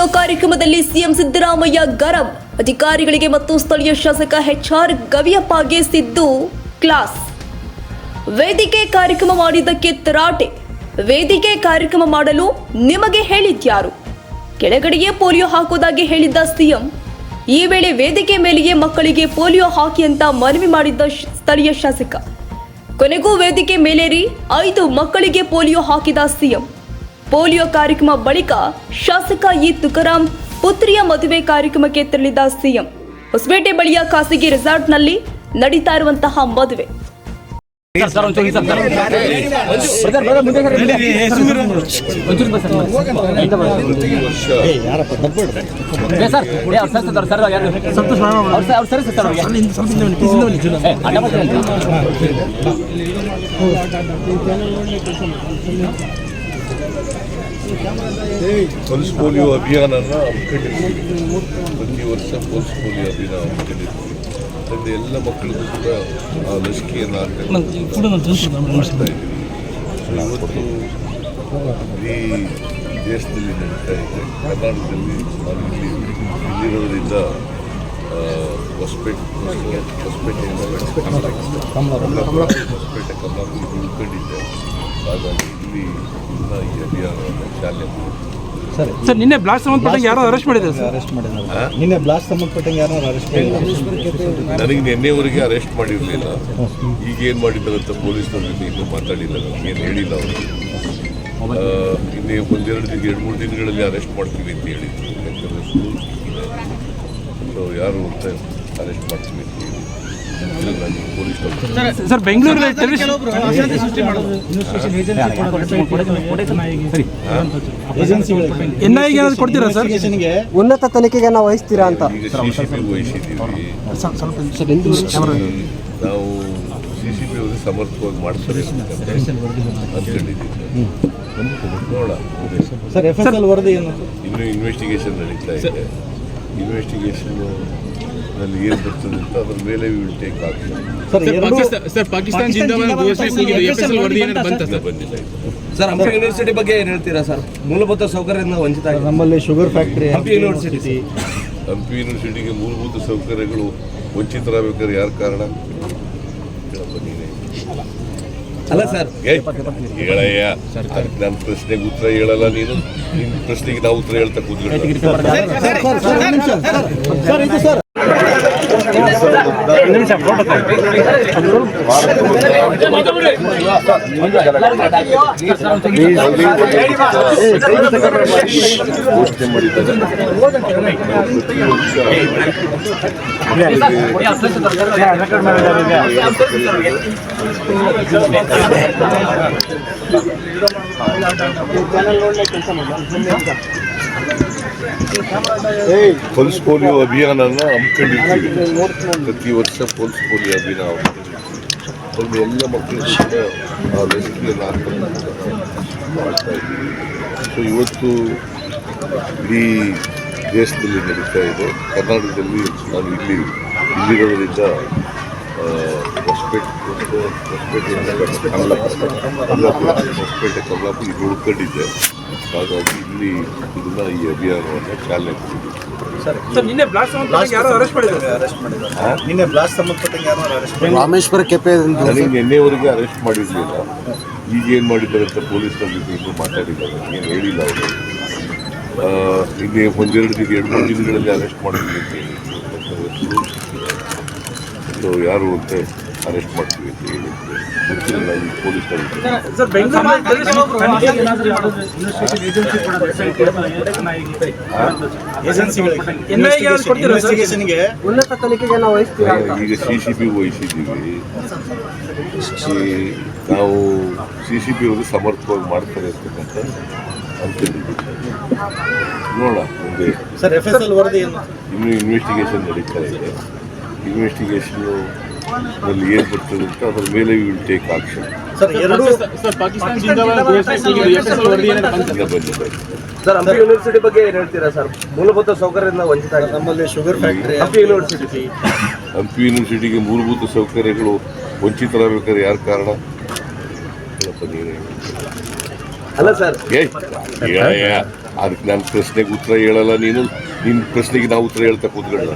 Polio ಕಾರ್ಯಕ್ರಮದಲ್ಲಿ CM Siddaramaiah ಗರಂ. ಅಧಿಕಾರಿಗಳಿಗೆ ಮತ್ತು ಸ್ಥಳೀಯ ಶಾಸಕ ಎಚ್ಆರ್ ಗವಿಯಪ್ಪಗೆ ಸಿದ್ದು ಕ್ಲಾಸ್. ವೇದಿಕೆ ಕಾರ್ಯಕ್ರಮ ಮಾಡಿದ್ದಕ್ಕೆ ತರಾಟೆ. ವೇದಿಕೆ ಕಾರ್ಯಕ್ರಮ ಮಾಡಲು ನಿಮಗೆ ಹೇಳಿದ್ಯಾರು? ಕೆಳಗಡೆಯೇ ಪೋಲಿಯೋ ಹಾಕುವುದಾಗಿ ಹೇಳಿದ್ದ ಸಿಎಂ, ಈ ವೇಳೆ ವೇದಿಕೆ ಮೇಲೆಯೇ ಮಕ್ಕಳಿಗೆ ಪೋಲಿಯೋ ಹಾಕಿ ಅಂತ ಮನವಿ ಮಾಡಿದ್ದ ಸ್ಥಳೀಯ ಶಾಸಕ. ಕೊನೆಗೂ ವೇದಿಕೆ ಮೇಲೇರಿ ಐದು ಮಕ್ಕಳಿಗೆ ಪೋಲಿಯೋ ಹಾಕಿದ ಸಿಎಂ. ಪೋಲಿಯೋ ಕಾರ್ಯಕ್ರಮ ಬಳಿಕ ಶಾಸಕ ಇ ತುಕಾರಾಂ ಪುತ್ರಿಯ ಮದುವೆ ಕಾರ್ಯಕ್ರಮಕ್ಕೆ ತೆರಳಿದ ಸಿಎಂ. ಹೊಸಪೇಟೆ ಬಳಿಯ ಖಾಸಗಿ ರೆಸಾರ್ಟ್ನಲ್ಲಿ ನಡೀತಾ ಇರುವಂತಹ ಮದುವೆ. ಪಲ್ಸ್ ಪೋಲಿಯೋ ಅಭಿಯಾನನ ಹಮ್ಮಿಕೊಂಡಿರ್ತೀವಿ ಪ್ರತಿ ವರ್ಷ ಪಲ್ಸ್ ಪೋಲಿಯೋ ಅಭಿಯಾನ ಹಮ್ಮಿಕೊಂಡಿರ್ತೀವಿ ಅದರಿಂದ ಎಲ್ಲ ಮಕ್ಕಳಿಗೂ ಕೂಡ ಆ ಲಸಿಕೆಯನ್ನು ಹಾಕಿ ಮಾಡಿಸ್ತಾ ಇದ್ದೀವಿ. ಸೊ ಇವತ್ತು ಈ ದೇಶದಲ್ಲಿ ನಡೀತಾ ಇದೆ. ಕರ್ನಾಟಕದಲ್ಲಿ ನಾನು ಇಲ್ಲಿ ಇಲ್ಲಿರೋದ್ರಿಂದ ಹೊಸಪೇಟೆ ಹೊಸಪೇಟೆಯಿಂದ ಕಮಲಾಪುರ. ಹೊಸಪೇಟೆ ಕಮ್ಮಿ ಉಳ್ಕೊಂಡಿದ್ದೆ. ಹಾಗಾಗಿ ಇಲ್ಲಿ ಈ ಚಾಲನೆ ಮಾಡಿದ್ದೀವಿ ಸರ್. ನಿನ್ನೆ ಬ್ಲಾಸ್ಟ್ ಸಂಬಂಧಪಟ್ಟಂಗೆ ಯಾರೋ ಅರೆಸ್ಟ್ ಮಾಡಿದ್ದಾರೆ ಸರ್? ಅರೆಸ್ಟ್ ಮಾಡಿದ್ದಾರೆ. ನಿನ್ನೆ ಬ್ಲಾಸ್ಟ್ ಸಂಬಂಧಪಟ್ಟಂಗೆ ಯಾರು ಅರೆಸ್ಟ್ ಮಾಡಿದ್ದಾರೆ. ನನಗೆ ನಿನ್ನೆವರೆಗೆ ಅರೆಸ್ಟ್ ಮಾಡಿರಲಿಲ್ಲ. ಈಗ ಏನು ಮಾಡಿದ್ದಾರೆ ಅಂತ ಪೊಲೀಸ್ನವ್ರ ಜೊತೆ ಇನ್ನೂ ಮಾತಾಡಿಲ್ಲ. ನನಗೇನು ಹೇಳಿಲ್ಲ ಅವರು. ಇನ್ನೇ ಒಂದೆರಡು ದಿನ ಎರಡು ಮೂರು ದಿನಗಳಲ್ಲಿ ಅರೆಸ್ಟ್ ಮಾಡ್ತೀವಿ ಅಂತ ಹೇಳಿದ್ರು. ಯಾಕಂದರೆ ಯಾರು ಅಂತ ಅರೆಸ್ಟ್ ಮಾಡ್ತೀವಿ ಅಂತ ಹೇಳಿ ಸರ್ ಬೆಂಗಳೂರಲ್ಲಿ ಎನ್ ಐಗೆ ಏನಾದ್ರು ಕೊಡ್ತೀರಾ ಸರ್? ಉನ್ನತ ತನಿಖೆಗೆ ನಾವು ವಹಿಸ್ತೀರಾ ಅಂತ. ನಾವು ಸಿ ಸಿ ಅವರು ಸಮರ್ಥವಾಗಿ ಮಾಡ್ತಾರೆ ನೋಡ ಇನ್ನೂ ಇನ್ವೆಸ್ಟಿಗೇಷನ್ ನಡೀತಾ ಇದೆ. ಇನ್ವೆಸ್ಟಿಗೇಷನ್ ನಲ್ಲಿ ಏನು ಬರ್ತದೆ ಅಂತ ಅದ್ರ ಮೇಲೆ ವಿಲ್ ಟೇಕ್ ಆಗ್ತದೆ ಸರ್ ಸರ್ ಪಾಕಿಸ್ತಾನ ಜಿಂದಾಬಾದ್ ಘೋಷಣೆ ಕೂಗಿದೆ FSL ವರದಿ ಏನಾದ್ರು ಬಂತ ಸರ್ ಬಂದಿಲ್ಲ ಸರ್ ಹಂಪಿ ಯೂನಿವರ್ಸಿಟಿ ಬಗ್ಗೆ ಏನು ಹೇಳ್ತೀರಾ ಸರ್ ಮೂಲಭೂತ ಸೌಕರ್ಯದಿಂದ ವಂಚಿತ ನಮ್ಮಲ್ಲಿ sugar factory Hampi university Hampi ಯೂನಿವರ್ಸಿಟಿಗೆ ಮೂಲಭೂತ ಸೌಕರ್ಯಗಳು ವಂಚಿತರಾಗಬೇಕಾದ್ರೆ ಯಾರ್ ಕಾರಣ ಅಲ್ಲ ಸರ್ ಹೇಳಯ್ಯ ನನ್ನ ಪ್ರಶ್ನೆಗೆ ಉತ್ತರ ಹೇಳಲ್ಲ ನೀನು ನಿನ್ನ ಪ್ರಶ್ನೆಗೆ ನಾವು ಉತ್ತರ ಹೇಳ್ತಾ ಕೂತ್ಕೊಳ್ಳ ಸರ್ ಸರ್ ಒಂದು ಪಲ್ಸ್ ಪೋಲಿಯೋ ಅಭಿಯಾನ ಹಮ್ಮಿಕೊಂಡಿರ್ತೀವಿ ಪ್ರತಿ ವರ್ಷ ಪಲ್ಸ್ ಪೋಲಿಯೋ ಅಭಿಯಾನ ಅಲ್ಲಿ ಎಲ್ಲ ಮಕ್ಕಳು ಕೂಡ ಆ ಲಸಿಕೆಯನ್ನು ಮಾಡ್ತಾ ಇದ್ದೀವಿ. ಸೊ ಇವತ್ತು ಇಡೀ ದೇಶದಲ್ಲಿ ನಡೀತಾ ಇದೆ. ಕರ್ನಾಟಕದಲ್ಲಿ ನಾನು ಇಲ್ಲಿ ಇಲ್ಲಿರೋದ್ರಿಂದ ಹೊಸಪೇಟೆ ಕಮಲಾಪುರ ಹೊಸಪೇಟೆ ಉಳ್ಕೊಂಡಿದ್ದೆ ಹಾಗಾಗಿ ಇಲ್ಲಿ ಇದನ್ನ ಈ ಅಭಿಯಾನವನ್ನು ಚಾಲನೆ ಕೊಟ್ಟಿದ್ದೆ ಸರ್ ನಿನ್ನೆ ಬ್ಲಾಸ್ಟ್ ಸಂಬಂಧಪಟ್ಟಂಗೆ ಯಾರೋ ಅರೆಸ್ಟ್ ಮಾಡಿದ್ದಾರೆ. ಅರೆಸ್ಟ್ ಮಾಡಿದ್ದಾರೆ. ನಿನ್ನೆ ಬ್ಲಾಸ್ಟ್ ಸಂಬಂಧಪಟ್ಟಂಗೆ ಯಾರು ಅರೆಸ್ಟ್ ಮಾಡಿದ್ದಾರೆ. ರಾಮೇಶ್ವರ ಕೆಪೆ ನನಗೆ ನಿನ್ನೆವರೆಗೆ ಅರೆಸ್ಟ್ ಮಾಡಿರಲಿಲ್ಲ. ಈಗ ಏನು ಮಾಡಿದ್ದಾರೆ ಅಂತ ಪೊಲೀಸ್ನವ್ರ ಜೊತೆ ಇನ್ನೂ ಮಾತಾಡಿಲ್ಲ ಏನು ಹೇಳಿಲ್ಲ ಅವರು. ಇಲ್ಲಿ ಒಂದೆರಡು ದಿನ ಎರಡು ಮೂರು ದಿನಗಳಲ್ಲಿ ಅರೆಸ್ಟ್ ಮಾಡಿದ್ರು ಸೊ ಯಾರು ಅಂತ ಅರೆಸ್ಟ್ ಮಾಡ್ತೀವಿ ಅಂತ ಹೇಳಿದ್ರು. ಗೊತ್ತಿಲ್ಲ ಅಂತ. ಈಗ ಸಿ ಸಿ ಬಿ ವಹಿಸಿದ್ದೀವಿ. ಈ ನಾವು ಸಿ ಸಿ ಬಿ ಅವರು ಸಮರ್ಥವಾಗಿ ಮಾಡ್ತಾರೆ ಅಂತಕ್ಕಂಥ ಅಂದ್ಕೊಂಡಿದ್ದೀವಿ ನೋಡೋಣ ಇನ್ನೂ ಇನ್ವೆಸ್ಟಿಗೇಷನ್ ನಡೀತಾ ಇದೆ. ಇನ್ವೆಸ್ಟಿಗೇಷನ್ನು ನಲ್ಲಿ ಏನು ಬರ್ತದೆ ಅಂತ ಅದ್ರ ಮೇಲೆ will take action sir sir sir Hampi university ಬಗ್ಗೆ ಏನು ಹೇಳ್ತೀರಾ ಸರ್? ಮೂಲಭೂತ ಸೌಕರ್ಯದಿಂದ ವಂಚಿತ ಆಗಿದೆ ನಮ್ಮಲ್ಲಿ sugar factory Hampi university Hampi ಯೂನಿವರ್ಸಿಟಿಗೆ ಮೂಲಭೂತ ಸೌಕರ್ಯಗಳು ವಂಚಿತರಾಗಬೇಕಾದ್ರೆ ಯಾರು ಕಾರಣ? ಅಲ್ಲ ಸರ್. ಅದಕ್ಕೆ ನಾನು ಪ್ರಶ್ನೆಗೆ ಉತ್ತರ ಹೇಳಲ್ಲ ನೀನು. ನಿನ್ನ ಪ್ರಶ್ನೆಗೆ ನಾವು ಉತ್ತರ ಹೇಳ್ತಾ ಕೂತ್ಕೊಳ್ಳ